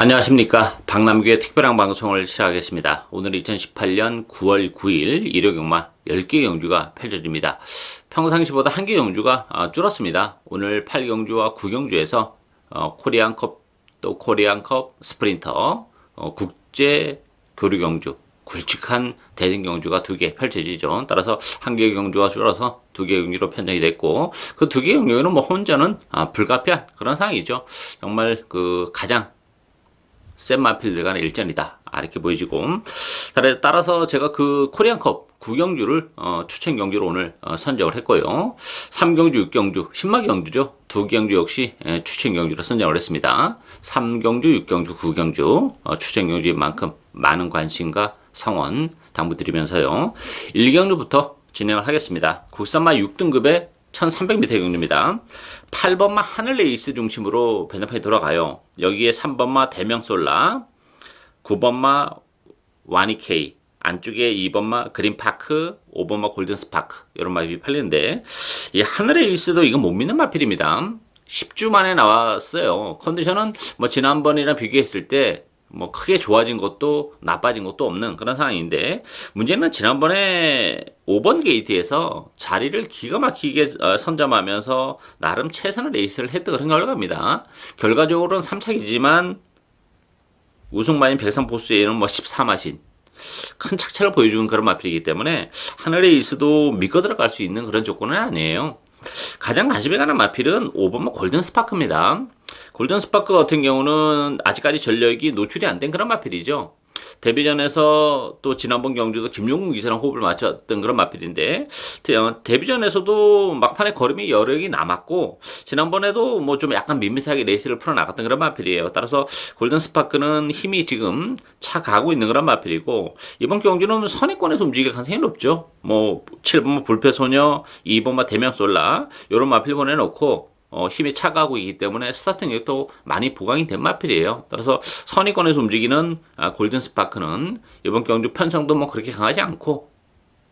안녕하십니까 박남규의 특별한 방송을 시작하겠습니다. 오늘 2018년 9월 9일 일요 경마 10개 경주가 펼쳐집니다. 평상시보다 1개 경주가 어, 줄었습니다. 오늘 8경주와 9경주에서 어, 코리안컵 또 코리안컵 스프린터 어, 국제 교류 경주 굵직한 대전 경주가 두 개 펼쳐지죠. 따라서 한개 경주가 줄어서 두개 경주로 편성이 됐고 그 두개 경주는 뭐 혼자는 아, 불가피한 그런 상황이죠. 정말 그 가장 센 마필드 간의 일전이다. 아, 이렇게 보여지고. 따라서 제가 그 코리안컵 9경주를 어, 추천 경주로 오늘 어, 선정을 했고요. 3경주, 6경주, 10마 경주죠. 두 경주 역시 예, 추천 경주로 선정을 했습니다. 3경주, 6경주, 9경주 어, 추천 경주인 만큼 많은 관심과 성원 당부드리면서요. 1경주부터 진행을 하겠습니다. 국산마 6등급의 1300m 경주입니다. 8번마 하늘 레이스 중심으로 배너판이 돌아가요. 여기에 3번마 대명솔라, 9번마 와니케이, 안쪽에 2번마 그린파크, 5번마 골든스파크 이런 마필이 팔리는데 이 하늘레이스도 이거 못 믿는 마필입니다. 10주 만에 나왔어요. 컨디션은 뭐 지난번이랑 비교했을 때 뭐 크게 좋아진 것도 나빠진 것도 없는 그런 상황인데 문제는 지난번에 5번 게이트에서 자리를 기가 막히게 어, 선점하면서 나름 최선의 레이스를 했던 그런 결과입니다. 결과적으로는 3착이지만 우승마인 백선 보스에는 뭐 14마신 큰 착착을 보여주는 그런 마필이기 때문에 하늘레이스도 믿고 들어갈 수 있는 그런 조건은 아니에요. 가장 관심이 가는 마필은 5번 골든 스파크입니다. 골든 스파크 같은 경우는 아직까지 전력이 노출이 안 된 그런 마필이죠. 데뷔전에서 또 지난번 경주도 김용국 기사랑 호흡을 맞췄던 그런 마필인데 어, 데뷔전에서도 막판에 걸음이 여력이 남았고 지난번에도 뭐 좀 약간 밋밋하게 레이스를 풀어나갔던 그런 마필이에요. 따라서 골든 스파크는 힘이 지금 차 가고 있는 그런 마필이고 이번 경주는 선의권에서 움직일 가능성이 높죠. 뭐 7번 불패소녀, 2번마 대명솔라 이런 마필 보내놓고 어, 힘이 차가고 있기 때문에 스타트 능력도 많이 보강이 된 마필이에요. 따라서 선의권에서 움직이는 아, 골든 스파크는 이번 경주 편성도 뭐 그렇게 강하지 않고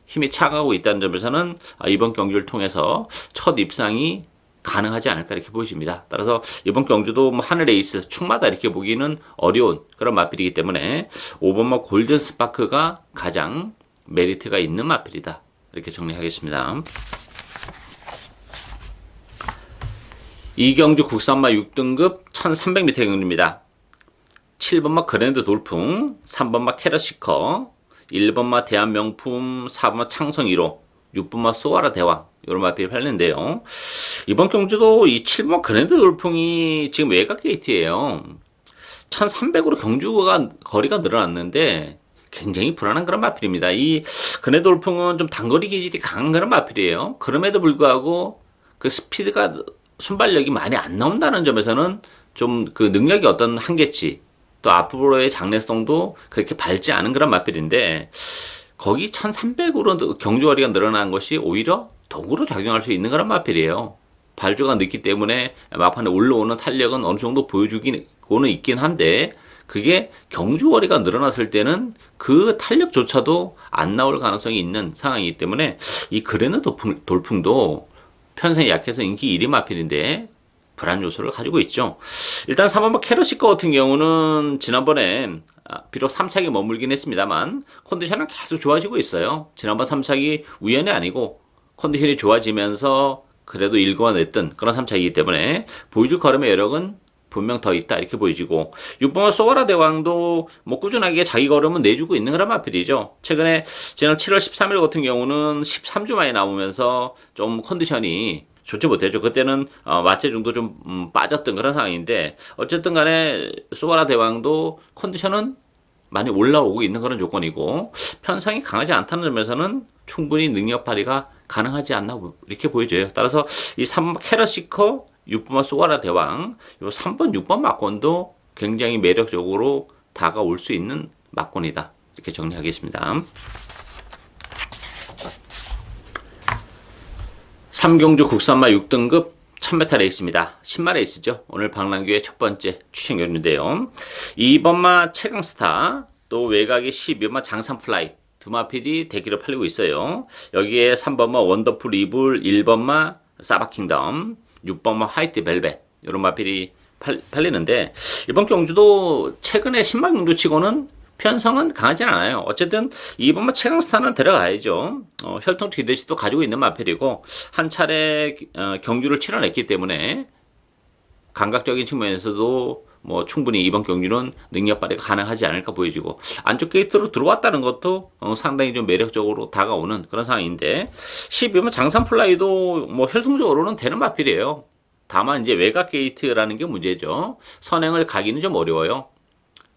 힘이 차가고 있다는 점에서는 아, 이번 경주를 통해서 첫 입상이 가능하지 않을까 이렇게 보여집니다. 따라서 이번 경주도 뭐 하늘 레이스 충마다 이렇게 보기는 어려운 그런 마필이기 때문에 5번마 골든 스파크가 가장 메리트가 있는 마필이다. 이렇게 정리하겠습니다. 이경주 국산마 6등급 1300m 경주입니다. 7번마 그랜드 돌풍, 3번마 캐러시커, 1번마 대한명품, 4번마 창성 1호, 6번마 소아라 대왕 이런 마필이 팔리는데요. 이번 경주도 이 7번 그랜드 돌풍이 지금 외곽 게이트예요. 1300으로 경주가 거리가 늘어났는데 굉장히 불안한 그런 마필입니다. 이 그랜드 돌풍은 좀 단거리 기질이 강한 그런 마필이에요. 그럼에도 불구하고 그 스피드가 순발력이 많이 안 나온다는 점에서는 좀 그 능력이 어떤 한계치 또 앞으로의 장래성도 그렇게 밝지 않은 그런 마필인데 거기 1300으로 경주거리가 늘어난 것이 오히려 덕으로 작용할 수 있는 그런 마필이에요. 발주가 늦기 때문에 막판에 올라오는 탄력은 어느 정도 보여주기는 있긴 한데 그게 경주거리가 늘어났을 때는 그 탄력조차도 안 나올 가능성이 있는 상황이기 때문에 이 그레는 돌풍도 편성이 약해서 인기 1위 마필인데 불안 요소를 가지고 있죠. 일단 3번번 캐러시커 같은 경우는 지난번에 아, 비록 3착이 머물긴 했습니다만 컨디션은 계속 좋아지고 있어요. 지난번 3착이 우연이 아니고 컨디션이 좋아지면서 그래도 일궈냈던 그런 3착이기 때문에 보여줄 걸음의 여력은 분명 더 있다 이렇게 보여지고 6번과 소가라 대왕도 뭐 꾸준하게 자기 걸음은 내주고 있는 그런 마필이죠. 최근에 지난 7월 13일 같은 경우는 13주 만에 나오면서 좀 컨디션이 좋지 못했죠. 그때는 어, 마체중도 좀 음, 빠졌던 그런 상황인데 어쨌든 간에 소가라 대왕도 컨디션은 많이 올라오고 있는 그런 조건이고 편성이 강하지 않다는 점에서는 충분히 능력 발휘가 가능하지 않나 이렇게 보여져요. 따라서 이 3번 캐러시커 6번마 소가라 대왕, 요 3번, 6번 막권도 굉장히 매력적으로 다가올 수 있는 막권이다. 이렇게 정리하겠습니다. 삼경주 국산마 6등급 1000m 레이스입니다. 10마 레이스죠. 오늘 방랑규의 첫 번째 추천경인데요. 2번마 최강스타, 또 외곽이 12번마 장산플라이, 두마필이 대기로 팔리고 있어요. 여기에 3번마 원더풀 이불, 1번마 사바킹덤, 6번마 화이트 벨벳 이런 마필이 팔, 팔리는데 이번 경주도 최근에 신망 경주치고는 편성은 강하진 않아요. 어쨌든 이번만 최강스타는 들어가야죠. 어, 혈통 뒤대시도 가지고 있는 마필이고 한 차례 어, 경주를 치러냈기 때문에 감각적인 측면에서도 뭐 충분히 이번 경주는 능력 발휘가 가능하지 않을까 보여지고 안쪽 게이트로 들어왔다는 것도 어, 상당히 좀 매력적으로 다가오는 그런 상황인데 12번 장산 플라이도 뭐 혈통적으로는 되는 마필이에요. 다만 이제 외곽 게이트라는 게 문제죠. 선행을 가기는 좀 어려워요.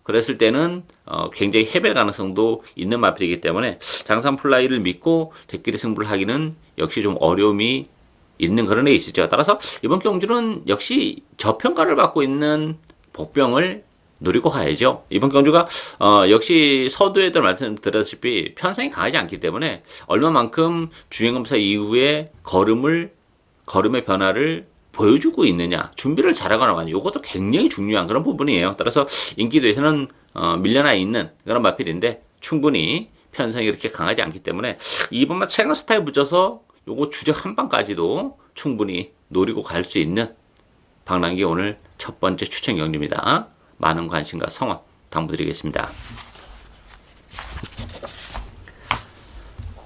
그랬을 때는 어, 굉장히 해벨 가능성도 있는 마필이기 때문에 장산 플라이를 믿고 대끼리 승부를 하기는 역시 좀 어려움이 있는 그런 에이스죠. 따라서 이번 경주는 역시 저평가를 받고 있는 복병을 노리고 가야죠. 이번 경주가 어, 역시 서두에도 말씀드렸다시피 편성이 강하지 않기 때문에 얼마만큼 주행검사 이후에 걸음을 걸음의 변화를 보여주고 있느냐 준비를 잘하거나 마니 이것도 굉장히 중요한 그런 부분이에요. 따라서 인기도에서는 어, 밀려나 있는 그런 마필인데 충분히 편성이 그렇게 강하지 않기 때문에 이번만 최강 스타에 붙여서 요거 주적 한 방까지도 충분히 노리고 갈 수 있는 방랑기 오늘 첫 번째 추천 경주입니다. 많은 관심과 성원 당부드리겠습니다.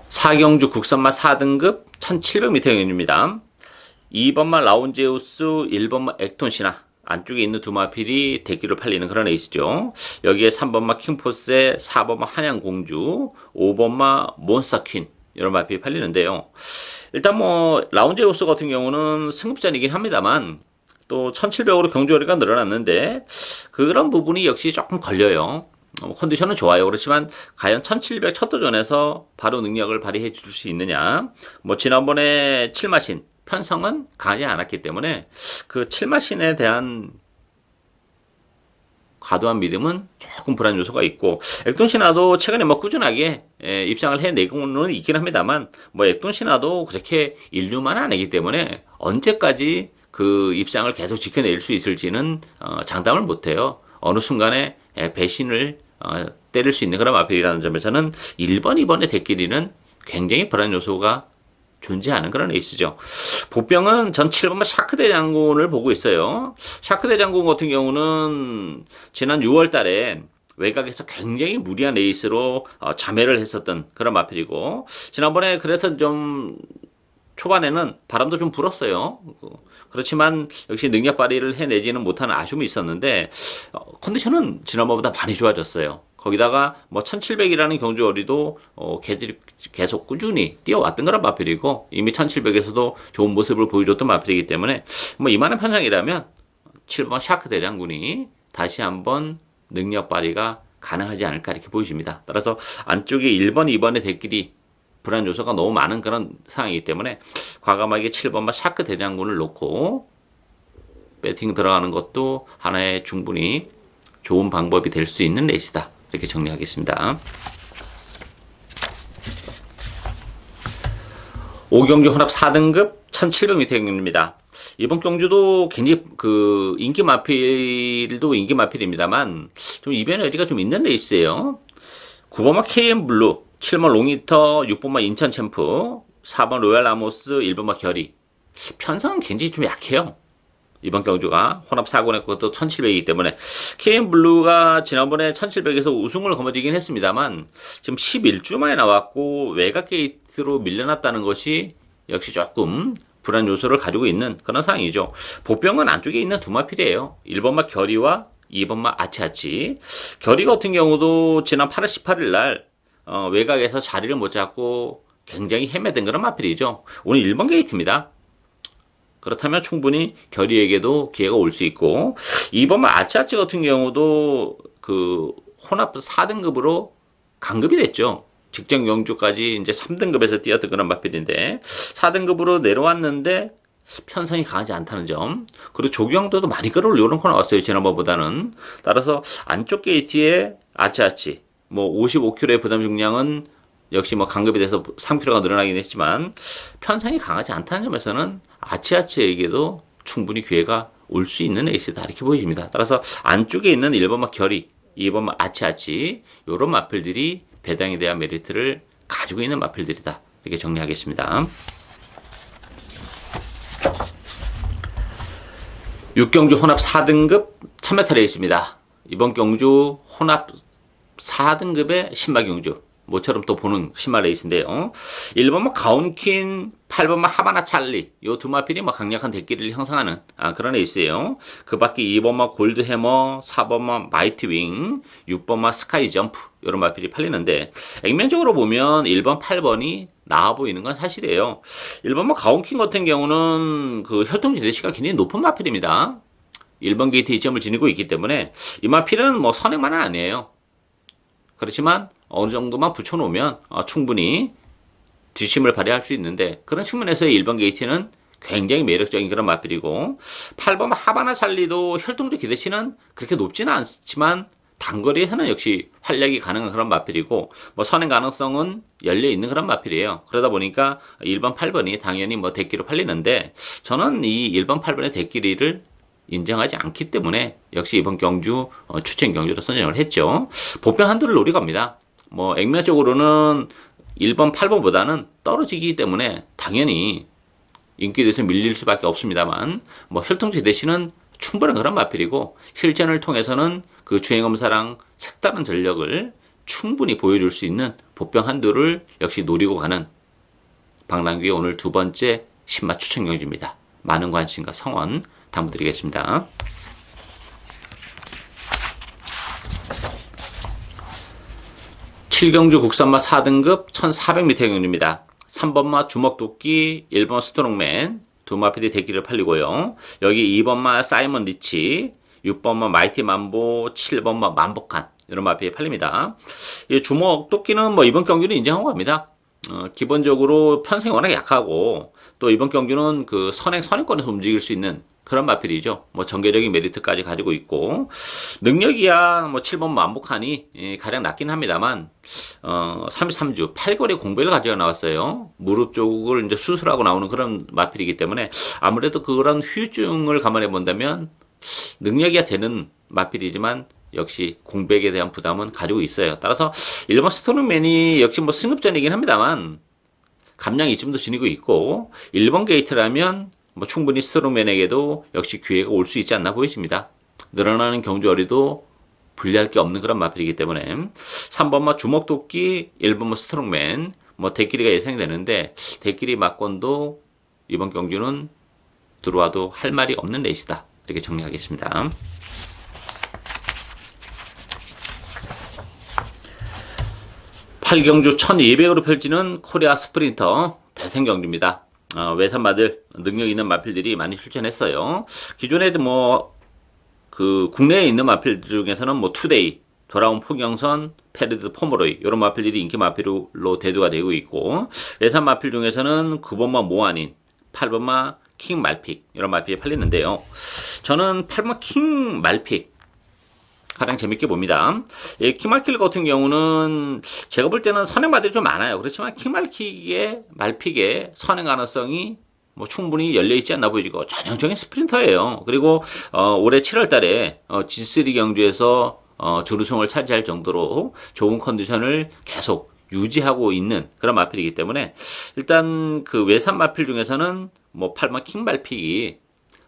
사경주 국선마 4등급 1700m 경주입니다. 2번마 라운제우스, 1번마 액톤 시나 안쪽에 있는 두 마필이 대기로 팔리는 그런 에이스죠. 여기에 3번마 킹포스에 4번마 한양공주, 5번마 몬스터퀸 이런 마필이 팔리는데요. 일단 뭐 라운제우스 같은 경우는 승급전이긴 합니다만 또 1700으로 경주거리가 늘어났는데 그런 부분이 역시 조금 걸려요. 어, 컨디션은 좋아요. 그렇지만 과연 1700 첫 도전에서 바로 능력을 발휘해 줄 수 있느냐. 뭐 지난번에 7마신 편성은 강하지 않았기 때문에 그 7마신에 대한 과도한 믿음은 조금 불안 요소가 있고 액돈 신화도 최근에 뭐 꾸준하게 예, 입상을 해내고는 있긴 합니다만 뭐 액돈 신화도 그렇게 인류만 아니기 때문에 언제까지 그 입상을 계속 지켜낼 수 있을지는 어, 장담을 못해요. 어느 순간에 예, 배신을 어, 때릴 수 있는 그런 마필이라는 점에서는 1번, 2번의 대끼리는 굉장히 불안 요소가 존재하는 그런 에이스죠. 보병은 전 7번만 샤크 대장군을 보고 있어요. 샤크 대장군 같은 경우는 지난 6월 달에 외곽에서 굉장히 무리한 에이스로 어, 자매를 했었던 그런 마필이고 지난번에 그래서 좀 초반에는 바람도 좀 불었어요. 그렇지만 역시 능력 발휘를 해내지는 못하는 아쉬움이 있었는데 어, 컨디션은 지난번보다 많이 좋아졌어요. 거기다가 뭐 1700이라는 경주거리도 어, 걔들이 계속 꾸준히 뛰어왔던 거란 마필이고 이미 1700에서도 좋은 모습을 보여줬던 마필이기 때문에 뭐 이만한 편상이라면 7번 샤크 대장군이 다시 한번 능력 발휘가 가능하지 않을까 이렇게 보여집니다. 따라서 안쪽에 1번, 2번의 대끼리 불안 요소가 너무 많은 그런 상황이기 때문에 과감하게 7번만 샤크 대장군을 놓고 배팅 들어가는 것도 하나의 충분히 좋은 방법이 될 수 있는 레이스다. 이렇게 정리하겠습니다. 오경주 혼합 4등급 1700m 경주입니다. 이번 경주도 굉장히 그 인기 마필도 인기 마필입니다만 좀 이변의 여지가 좀 있는 레이스예요. 9번마 KM 블루, 7번 롱히터, 6번마 인천 챔프, 4번 로얄 아모스, 1번마 결이. 편성은 굉장히 좀 약해요. 이번 경주가 혼합 사고의 것도 1700이기 때문에 KM 블루가 지난번에 1700에서 우승을 거머쥐긴 했습니다만 지금 11주 만에 나왔고 외곽 게이트로 밀려났다는 것이 역시 조금 불안 요소를 가지고 있는 그런 상황이죠. 보병은 안쪽에 있는 두 마필이에요. 1번마 결이와 2번마 아치아치. 결이 같은 경우도 지난 8월 18일 날 어, 외곽에서 자리를 못 잡고 굉장히 헤매던 그런 마필이죠. 오늘 1번 게이트입니다. 그렇다면 충분히 결의에게도 기회가 올 수 있고 2번 아치아치 같은 경우도 그 혼합 4등급으로 강급이 됐죠. 직전 경주까지 이제 3등급에서 뛰었던 그런 마필인데 4등급으로 내려왔는데 편성이 강하지 않다는 점 그리고 조경도도 많이 끌어올려놓고 나왔어요 지난번보다는 따라서 안쪽 게이트에 아치아치 뭐 55kg의 부담 중량은 역시 뭐 강급이 돼서 3kg가 늘어나긴 했지만 편성이 강하지 않다는 점에서는 아치아치에게도 충분히 기회가 올 수 있는 에이스다 이렇게 보여집니다. 따라서 안쪽에 있는 1번마 결이, 2번마 아치아치 요런 마필들이 배당에 대한 메리트를 가지고 있는 마필들이다 이렇게 정리하겠습니다. 6경주 혼합 4등급 참메타 레이스입니다. 이번 경주 혼합 4등급의 신마 경주. 모처럼 또 보는 신마 레이스인데요. 1번은 가온킨, 8번은 하바나 찰리. 요 두 마필이 뭐 강력한 대끼를 형성하는 아, 그런 레이스예요. 그 밖에 2번은 골드 해머, 4번은 마이트 윙, 6번은 스카이 점프. 요런 마필이 팔리는데 액면적으로 보면 1번, 8번이 나아 보이는 건 사실이에요. 1번은 가온킨 같은 경우는 그 혈통지대시가 굉장히 높은 마필입니다. 1번 게이트 2점을 지니고 있기 때문에 이 마필은 뭐 선행만은 아니에요. 그렇지만 어느 정도만 붙여놓으면 어, 충분히 뒷심을 발휘할 수 있는데 그런 측면에서 1번 게이트는 굉장히 매력적인 그런 마필이고 8번 하바나 살리도 혈통적 기대치는 그렇게 높지는 않지만 단거리에서는 역시 활약이 가능한 그런 마필이고 뭐 선행 가능성은 열려 있는 그런 마필이에요. 그러다 보니까 1번 8번이 당연히 뭐 대끼로 팔리는데 저는 이 1번 8번의 대끼리를 인정하지 않기 때문에 역시 이번 경주 어, 추천 경주로 선정을 했죠. 보편 한도를 노려갑니다. 뭐 액면적으로는 1번, 8번보다는 떨어지기 때문에 당연히 인기에 대해서 밀릴 수밖에 없습니다만 뭐 혈통체 대신은 충분한 그런 마필이고 실전을 통해서는 그 주행검사랑 색다른 전력을 충분히 보여줄 수 있는 보병 한도를 역시 노리고 가는 방랑규의 오늘 두 번째 신마 추천 경주입니다. 많은 관심과 성원 당부드리겠습니다. 7경주 국산마 4등급 1400m 경주입니다. 3번마 주먹도끼, 1번 스트롱맨, 두마 PD 대기를 팔리고요. 여기 2번마 사이먼 리치, 6번마 마이티 만보, 7번마 만복한 이런 마피에 팔립니다. 이 주먹 도끼는 뭐 이번 경기는 인정하고 갑니다. 어, 기본적으로 편성이 워낙 약하고 또 이번 경기는 그 선행 선행권에서 움직일 수 있는 그런 마필이죠. 뭐 전개적인 메리트까지 가지고 있고 능력이야 뭐 7번 만복하니 예, 가장 낮긴 합니다만 어 33주 8거리 공백을 가지고 나왔어요. 무릎 쪽을 이제 수술하고 나오는 그런 마필이기 때문에 아무래도 그런 후유증을 감안해 본다면 능력이야 되는 마필이지만 역시 공백에 대한 부담은 가지고 있어요. 따라서 일본 스토르맨이 역시 뭐 승급전이긴 합니다만 감량 이쯤도 지니고 있고 일본 게이트라면 뭐 충분히 스트롱맨에게도 역시 기회가 올 수 있지 않나 보이십니다. 늘어나는 경주어리도 분리할 게 없는 그런 마필이기 때문에 3번마 주먹도끼, 1번마 스트롱맨, 뭐 대끼리가 예상되는데 대끼리 막권도 이번 경주는 들어와도 할 말이 없는 레이스다. 이렇게 정리하겠습니다. 팔경주 1200으로 펼치는 코리아 스프린터 대생 경주입니다. 어, 외산마들 능력 있는 마필들이 많이 출전했어요. 기존에도 뭐 그 국내에 있는 마필 중에서는 뭐 투데이, 돌아온 포경선, 페르드 포모로이 이런 마필들이 인기 마필로 대두가 되고 있고 외산 마필 중에서는 9번마 모아닌, 8번마 킹 말픽 이런 마필이 팔리는데요. 저는 8번마 킹 말픽 가장 재밌게 봅니다. 예, 킹말킥 같은 경우는 제가 볼 때는 선행 마들이 좀 많아요. 그렇지만 킹말킥의 말픽의 선행 가능성이 뭐 충분히 열려 있지 않나 보이고 전형적인 스프린터예요. 그리고 어, 올해 7월 달에 어, G3 경주에서 어, 주루승을 차지할 정도로 좋은 컨디션을 계속 유지하고 있는 그런 마필이기 때문에 일단 그 외산 마필 중에서는 뭐 8번 킹말픽이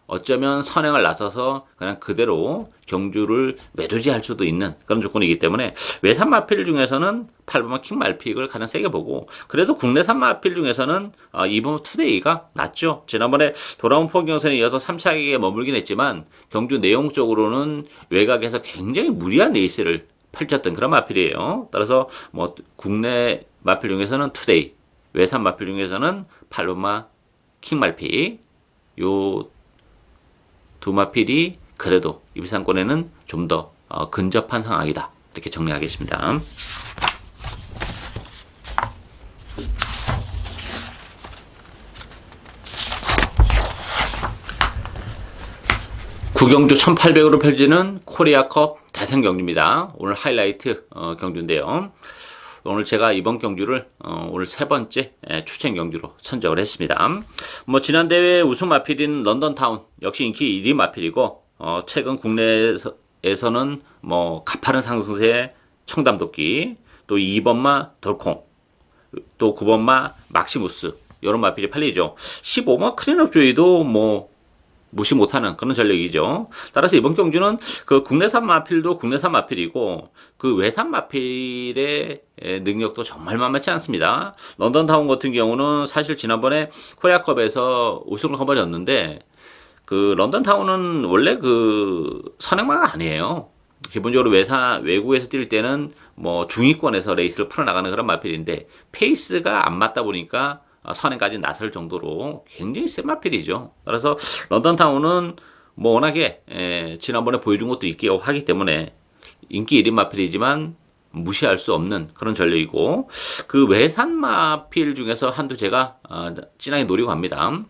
어쩌면 선행을 나서서 그냥 그대로 경주를 매도지할 수도 있는 그런 조건이기 때문에 외산 마필 중에서는 8번 킹 말픽을 가장 세게 보고 그래도 국내산 마필 중에서는 어, 2번 투데이가 낫죠. 지난번에 돌아온 포경선에 이어서 3차기에 머물긴 했지만 경주 내용 적으로는 외곽에서 굉장히 무리한 레이스를 펼쳤던 그런 마필이에요. 따라서 뭐 국내 마필 중에서는 투데이, 외산 마필 중에서는 8번마 킹 말픽 요 두마필이 그래도 입상권에는 좀더 어, 근접한 상황이다. 이렇게 정리하겠습니다. 구경주 1800으로 펼치는 코리아컵 대선 경주입니다. 오늘 하이라이트 어, 경주인데요. 오늘 제가 이번 경주를 어, 오늘 세 번째 예, 추천 경주로 선정을 했습니다. 뭐 지난 대회 우승 마필인 런던타운 역시 인기 1위 마필이고 어, 최근 국내에서는 뭐 가파른 상승세 청담도끼 또 2번마 돌콩 또 9번마 막시무스 이런 마필이 팔리죠. 15번 클린업 조이도 뭐 무시 못하는 그런 전력이죠. 따라서 이번 경주는 그 국내산 마필도 국내산 마필이고 그 외산 마필의 에, 능력도 정말 만만치 않습니다. 런던 타운 같은 경우는 사실 지난번에 코리아컵에서 우승을 거머쥐었는데 그 런던 타운은 원래 그 선행마가 아니에요. 기본적으로 외사 외국에서 뛸 때는 뭐 중위권에서 레이스를 풀어나가는 그런 마필인데 페이스가 안 맞다 보니까 선행까지 나설 정도로 굉장히 센 마필이죠. 그래서 런던 타운은 뭐 워낙에 에, 지난번에 보여준 것도 있고 하기 때문에 인기 1인 마필이지만 무시할 수 없는 그런 전력이고 그 외산 마필 중에서 한두 제가 어, 진하게 노리고 합니다.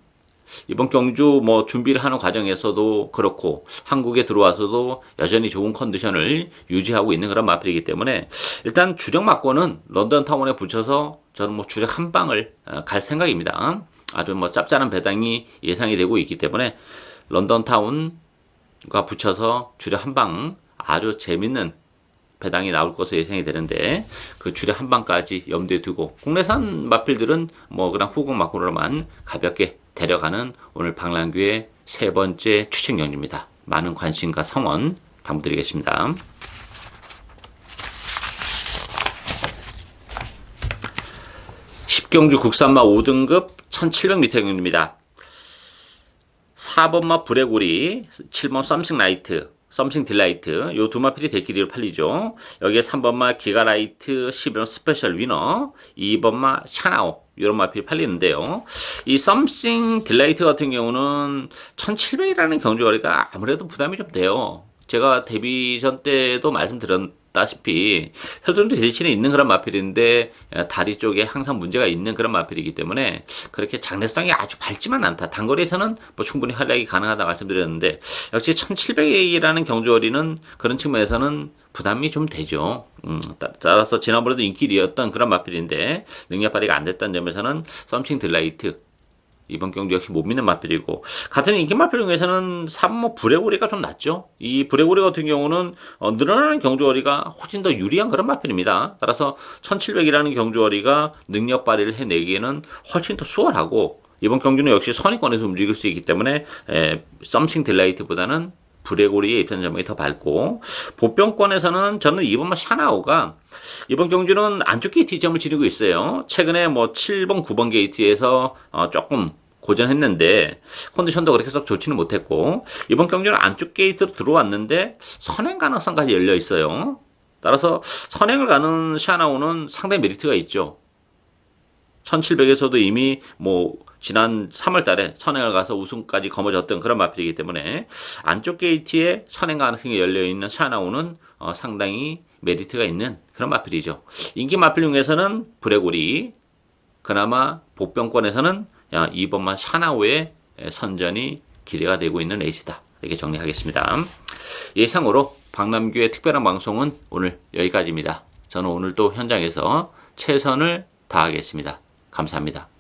이번 경주 뭐 준비를 하는 과정에서도 그렇고 한국에 들어와서도 여전히 좋은 컨디션을 유지하고 있는 그런 마필이기 때문에 일단 주력 막고는 런던 타운에 붙여서 저는 뭐 주력 한 방을 어, 갈 생각입니다. 아주 뭐 짭짤한 배당이 예상이 되고 있기 때문에 런던 타운과 붙여서 주력 한 방 아주 재밌는 배당이 나올 것으로 예상이 되는데 그 주력 한 방까지 염두에 두고 국내산 마필들은 뭐 그냥 후공 막고로만 가볍게 데려가는 오늘 방랑규의 세 번째 추천 경주입니다. 많은 관심과 성원 당부드리겠습니다. 10경주 국산마 5등급 1700m 경주입니다. 4번마 브레고리, 7번 썸싱 라이트, 썸싱 딜라이트 요 두 마필이 대끼리로 팔리죠. 여기에 3번마 기가라이트, 11번 스페셜 위너, 2번마 샤나오 이런 마필이 팔리는데요. 이 썸싱 딜라이트 같은 경우는 1700이라는 경주거리가 아무래도 부담이 좀 돼요. 제가 데뷔전 때도 말씀드렸 다시피 혈전도 대신에 있는 그런 마필인데 다리 쪽에 항상 문제가 있는 그런 마필이기 때문에 그렇게 장래성이 아주 밝지만 않다. 단거리에서는 뭐 충분히 활약이 가능하다 말씀드렸는데 역시 1700이라는 경주거리는 그런 측면에서는 부담이 좀 되죠. 음, 따라서 지난번에도 인기리였던 그런 마필인데 능력 발휘가 안 됐다는 점에서는 썸칭 딜라이트 이번 경기 역시 못 믿는 마필이고 같은 인기 마필 중에서는 3모 브레고리가 좀 낫죠. 이 브레고리 같은 경우는 어, 늘어나는 경주거리가 훨씬 더 유리한 그런 마필입니다. 따라서 1700이라는 경주거리가 능력 발휘를 해내기에는 훨씬 더 수월하고 이번 경주는 역시 선의권에서 움직일 수 있기 때문에 에, 썸싱 딜라이트보다는 브레고리의 입산 전망이 더 밝고 보병권에서는 저는 이번 샤나오가 이번 경주는 안쪽 게이트 점을 지니고 있어요. 최근에 뭐 7번, 9번 게이트에서 어 조금 고전했는데 컨디션도 그렇게 썩 좋지는 못했고 이번 경주는 안쪽 게이트로 들어왔는데 선행 가능성까지 열려 있어요. 따라서 선행을 가는 샤나오는 상당히 메리트가 있죠. 1700에서도 이미 뭐 지난 3월 달에 선행을 가서 우승까지 거머졌던 그런 마필이기 때문에 안쪽 게이트에 선행 가능성이 열려 있는 샤나오는 어, 상당히 메리트가 있는 그런 마필이죠. 인기 마필 중에서는 브레고리 그나마 복병권에서는 2번만 샤나오의 선전이 기대가 되고 있는 레이스다. 이렇게 정리하겠습니다. 예상으로 박남규의 특별한 방송은 오늘 여기까지입니다. 저는 오늘도 현장에서 최선을 다하겠습니다. 감사합니다.